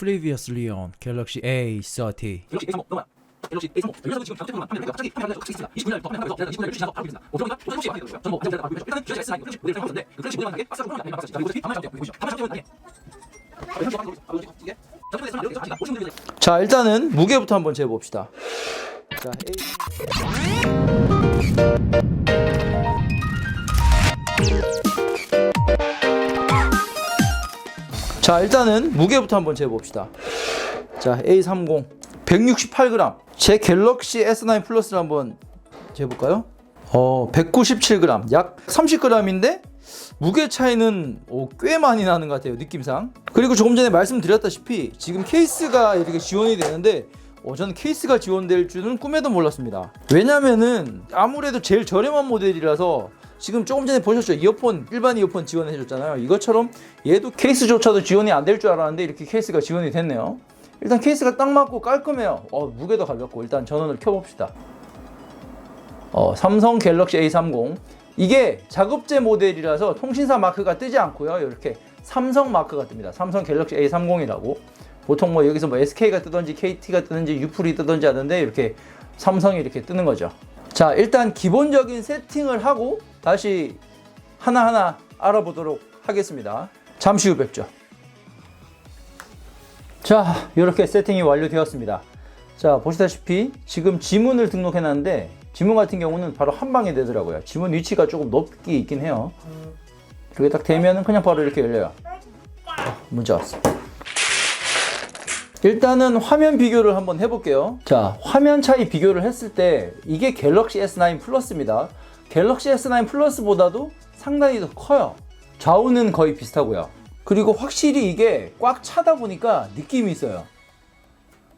Previously on Galaxy A30 갤럭시 A35 넘어요. 갤럭시 A35 여기서 지금 잘못된 것만 판매를 갑자기 판매하려고 갑자기 있습니다. 29년 더 판매하면서 제가 29년 12시 지나서 바로 있습니다. 뭐 그러니까 또 혹시 많이 되고요. 저는 뭐 언제부터 바꾸고 있죠. 일단은 갤럭시 S9 그런 모델을 사용하는데 그 갤럭시 모델만 하게 박스로 보면 박스. 그리고 판매 상태 보이시죠? 판매 상태는 아니에요. 현재 방금 바로 이게 저번에 S9 이렇게 아니다. 보시면 되는 자 일단은 무게부터 한번 재봅시다 자 A 자 일단은 무게부터 한번 재봅시다. 자 A30 168g 제 갤럭시 S9 플러스를 한번 재볼까요? 어 197g 약 30g인데 무게 차이는 오, 꽤 많이 나는 것 같아요 느낌상. 그리고 조금 전에 말씀드렸다시피 지금 케이스가 이렇게 지원이 되는데 어, 저는 케이스가 지원될 줄은 꿈에도 몰랐습니다. 왜냐면은 아무래도 제일 저렴한 모델이라서 지금 조금 전에 보셨죠? 이어폰 일반 이어폰 지원해 줬잖아요. 이것처럼 얘도 케이스조차도 지원이 안 될 줄 알았는데 이렇게 케이스가 지원이 됐네요. 일단 케이스가 딱 맞고 깔끔해요. 어, 무게도 가볍고 일단 전원을 켜봅시다. 어, 삼성 갤럭시 A30 이게 자급제 모델이라서 통신사 마크가 뜨지 않고요. 이렇게 삼성 마크가 뜹니다. 삼성 갤럭시 A30이라고. 보통 뭐 여기서 뭐 SK가 뜨든지 KT가 뜨든지 유플이 뜨든지 하는데 이렇게 삼성이 이렇게 뜨는 거죠. 자 일단 기본적인 세팅을 하고 다시 하나하나 알아보도록 하겠습니다. 잠시 후 뵙죠. 자 이렇게 세팅이 완료되었습니다. 자 보시다시피 지금 지문을 등록해 놨는데 지문 같은 경우는 바로 한 방에 되더라고요. 지문 위치가 조금 높게 있긴 해요. 이렇게 딱 되면은 그냥 바로 이렇게 열려요. 아, 문자 왔어 일단은 화면 비교를 한번 해볼게요. 자 화면 차이 비교를 했을 때 이게 갤럭시 S9 플러스입니다 갤럭시 S9 플러스보다도 상당히 더 커요 좌우는 거의 비슷하고요 그리고 확실히 이게 꽉 차다 보니까 느낌이 있어요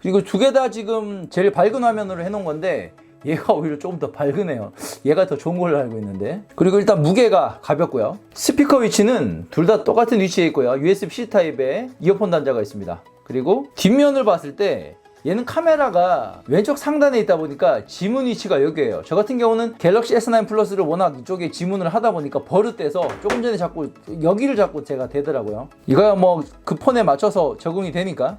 그리고 두 개 다 지금 제일 밝은 화면으로 해놓은 건데 얘가 오히려 조금 더 밝으네요. 얘가 더 좋은 걸로 알고 있는데. 그리고 일단 무게가 가볍고요. 스피커 위치는 둘 다 똑같은 위치에 있고요. USB-C 타입의 이어폰 단자가 있습니다. 그리고 뒷면을 봤을 때 얘는 카메라가 왼쪽 상단에 있다 보니까 지문 위치가 여기에요. 저 같은 경우는 갤럭시 S9 플러스를 워낙 이쪽에 지문을 하다 보니까 버릇돼서 조금 전에 자꾸 여기를 자꾸 제가 대더라고요. 이거야 뭐 그 폰에 맞춰서 적응이 되니까.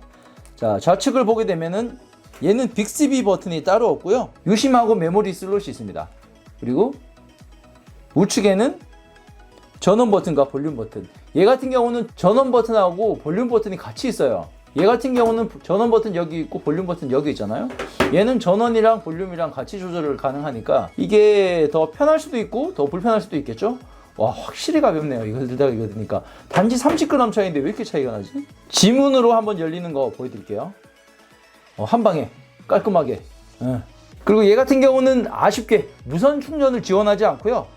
자 좌측을 보게 되면은 얘는 빅스비 버튼이 따로 없고요 유심하고 메모리 슬롯이 있습니다 그리고 우측에는 전원 버튼과 볼륨 버튼 얘 같은 경우는 전원 버튼하고 볼륨 버튼이 같이 있어요 얘 같은 경우는 전원 버튼 여기 있고 볼륨 버튼 여기 있잖아요. 얘는 전원이랑 볼륨이랑 같이 조절을 가능하니까 이게 더 편할 수도 있고 더 불편할 수도 있겠죠? 와 확실히 가볍네요. 이걸 들다가 이거 드니까. 단지 30g 차이인데 왜 이렇게 차이가 나지? 지문으로 한번 열리는 거 보여드릴게요. 어, 한 방에. 깔끔하게. 예. 그리고 얘 같은 경우는 아쉽게 무선 충전을 지원하지 않고요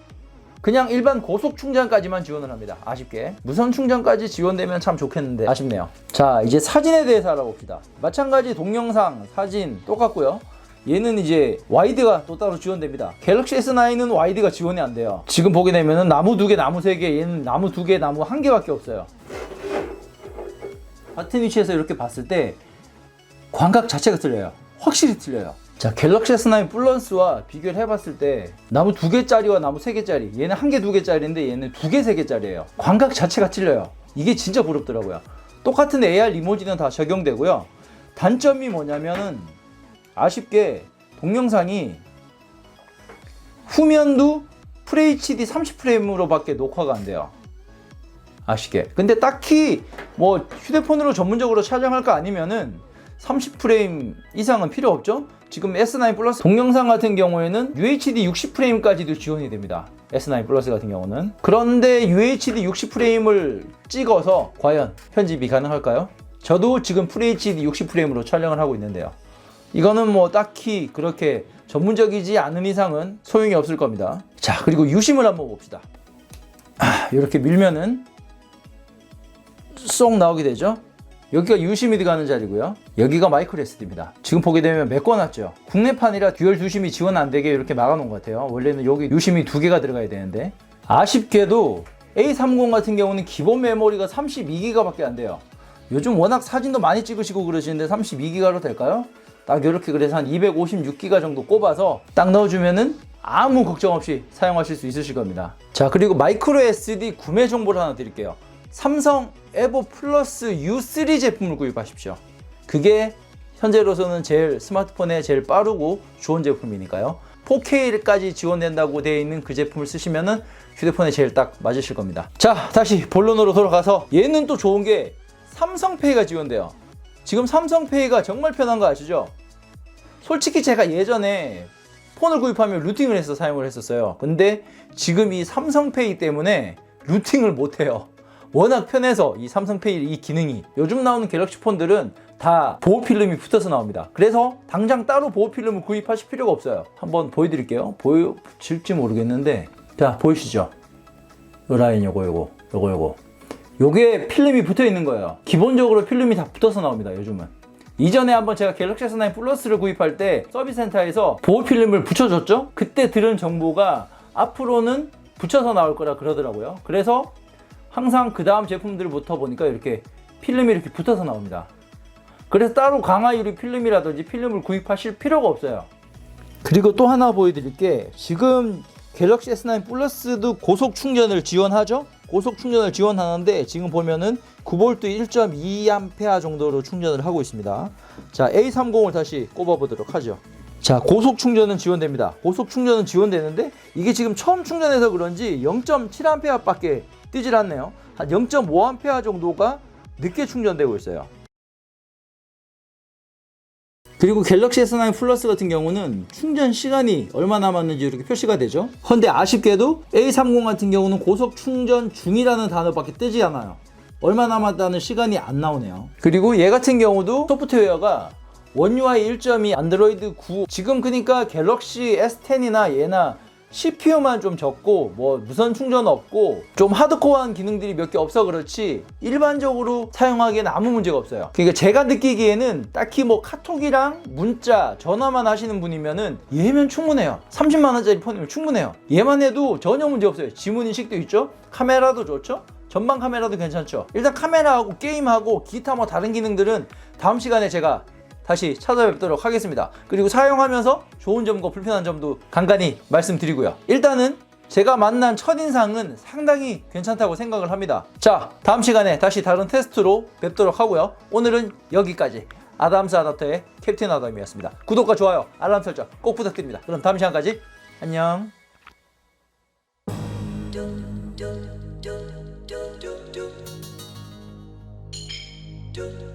그냥 일반 고속 충전까지만 지원을 합니다 아쉽게 무선 충전까지 지원되면 참 좋겠는데 아쉽네요 자 이제 사진에 대해서 알아봅시다 마찬가지 동영상 사진 똑같고요 얘는 이제 와이드가 또 따로 지원됩니다. 갤럭시 S9은 와이드가 지원이 안 돼요. 지금 보게 되면은 나무 두 개, 나무 세 개, 얘는 나무 두 개, 나무 한 개밖에 없어요. 같은 위치에서 이렇게 봤을 때 광각 자체가 틀려요. 확실히 틀려요. 자, 갤럭시 S9 플러스와 비교를 해봤을 때 나무 두 개짜리와 나무 세 개짜리 얘는 한 개 두 개짜리인데 얘는 두 개 세 개짜리예요. 광각 자체가 틀려요. 이게 진짜 부럽더라고요. 똑같은 AR 리모지는 다 적용되고요. 단점이 뭐냐면은 아쉽게 동영상이 후면도 FHD 30프레임으로 밖에 녹화가 안 돼요. 아쉽게. 근데 딱히 뭐 휴대폰으로 전문적으로 촬영할 거 아니면은 30프레임 이상은 필요 없죠? 지금 S9 플러스 동영상 같은 경우에는 UHD 60프레임까지도 지원이 됩니다. S9 플러스 같은 경우는. 그런데 UHD 60프레임을 찍어서 과연 편집이 가능할까요? 저도 지금 FHD 60프레임으로 촬영을 하고 있는데요. 이거는 뭐 딱히 그렇게 전문적이지 않은 이상은 소용이 없을 겁니다. 자, 그리고 유심을 한번 봅시다. 아, 이렇게 밀면은 쏙 나오게 되죠. 여기가 유심이 들어가는 자리고요. 여기가 마이크로 SD입니다. 지금 보게 되면 메꿔놨죠. 국내판이라 듀얼 유심이 지원 안 되게 이렇게 막아놓은 것 같아요. 원래는 여기 유심이 두 개가 들어가야 되는데 아쉽게도 A30 같은 경우는 기본 메모리가 32기가밖에 안 돼요. 요즘 워낙 사진도 많이 찍으시고 그러시는데 32기가로 될까요? 딱 이렇게 그래서 한 256기가 정도 꼽아서 딱 넣어주면은 아무 걱정 없이 사용하실 수 있으실 겁니다. 자 그리고 마이크로 SD 구매 정보를 하나 드릴게요. 삼성 에보 플러스 U3 제품을 구입하십시오. 그게 현재로서는 제일 스마트폰에 제일 빠르고 좋은 제품이니까요. 4K까지 지원된다고 되어 있는 그 제품을 쓰시면은 휴대폰에 제일 딱 맞으실 겁니다. 자, 다시 본론으로 돌아가서 얘는 또 좋은 게 삼성페이가 지원돼요. 지금 삼성페이가 정말 편한 거 아시죠? 솔직히 제가 예전에 폰을 구입하면 루팅을 해서 사용을 했었어요. 근데 지금 이 삼성페이 때문에 루팅을 못 해요. 워낙 편해서 이 삼성페이 이 기능이 요즘 나오는 갤럭시 폰들은 다 보호 필름이 붙어서 나옵니다. 그래서 당장 따로 보호 필름을 구입하실 필요가 없어요. 한번 보여드릴게요. 보여질지 모르겠는데 자 보이시죠? 요 라인 요거 요거 요거 요거 요게 필름이 붙어 있는 거예요. 기본적으로 필름이 다 붙어서 나옵니다. 요즘은. 이전에 한번 제가 갤럭시 S9 플러스를 구입할 때 서비스 센터에서 보호 필름을 붙여줬죠? 그때 들은 정보가 앞으로는 붙여서 나올 거라 그러더라고요. 그래서 항상 그 다음 제품들부터 보니까 이렇게 필름이 이렇게 붙어서 나옵니다. 그래서 따로 강화 유리 필름이라든지 필름을 구입하실 필요가 없어요. 그리고 또 하나 보여드릴 게 지금 갤럭시 S9 플러스도 고속 충전을 지원하죠? 고속 충전을 지원하는데 지금 보면은 9V 1.2A 정도로 충전을 하고 있습니다. 자, A30을 다시 꼽아 보도록 하죠. 자, 고속 충전은 지원됩니다. 고속 충전은 지원되는데 이게 지금 처음 충전해서 그런지 0.7A 밖에 뜨질 않네요. 한 0.5A 정도가 늦게 충전되고 있어요. 그리고 갤럭시 S9 플러스 같은 경우는 충전 시간이 얼마 남았는지 이렇게 표시가 되죠. 그런데 아쉽게도 A30 같은 경우는 고속 충전 중이라는 단어밖에 뜨지 않아요. 얼마 남았다는 시간이 안 나오네요. 그리고 얘 같은 경우도 소프트웨어가 원UI 1.2 안드로이드 9 지금 그러니까 갤럭시 S10이나 얘나 CPU만 좀 적고 뭐 무선 충전 없고 좀 하드코어한 기능들이 몇 개 없어 그렇지 일반적으로 사용하기에는 아무 문제가 없어요. 그러니까 제가 느끼기에는 딱히 뭐 카톡이랑 문자, 전화만 하시는 분이면은 얘면 충분해요. 30만 원짜리 폰이면 충분해요. 얘만 해도 전혀 문제 없어요. 지문 인식도 있죠. 카메라도 좋죠. 전방 카메라도 괜찮죠. 일단 카메라하고 게임하고 기타 뭐 다른 기능들은 다음 시간에 제가 다시 찾아뵙도록 하겠습니다. 그리고 사용하면서 좋은 점과 불편한 점도 간간히 말씀드리고요. 일단은 제가 만난 첫인상은 상당히 괜찮다고 생각을 합니다. 자, 다음 시간에 다시 다른 테스트로 뵙도록 하고요. 오늘은 여기까지. 아담스 아답터의 캡틴 아담이었습니다. 구독과 좋아요, 알람 설정 꼭 부탁드립니다. 그럼 다음 시간까지 안녕. do do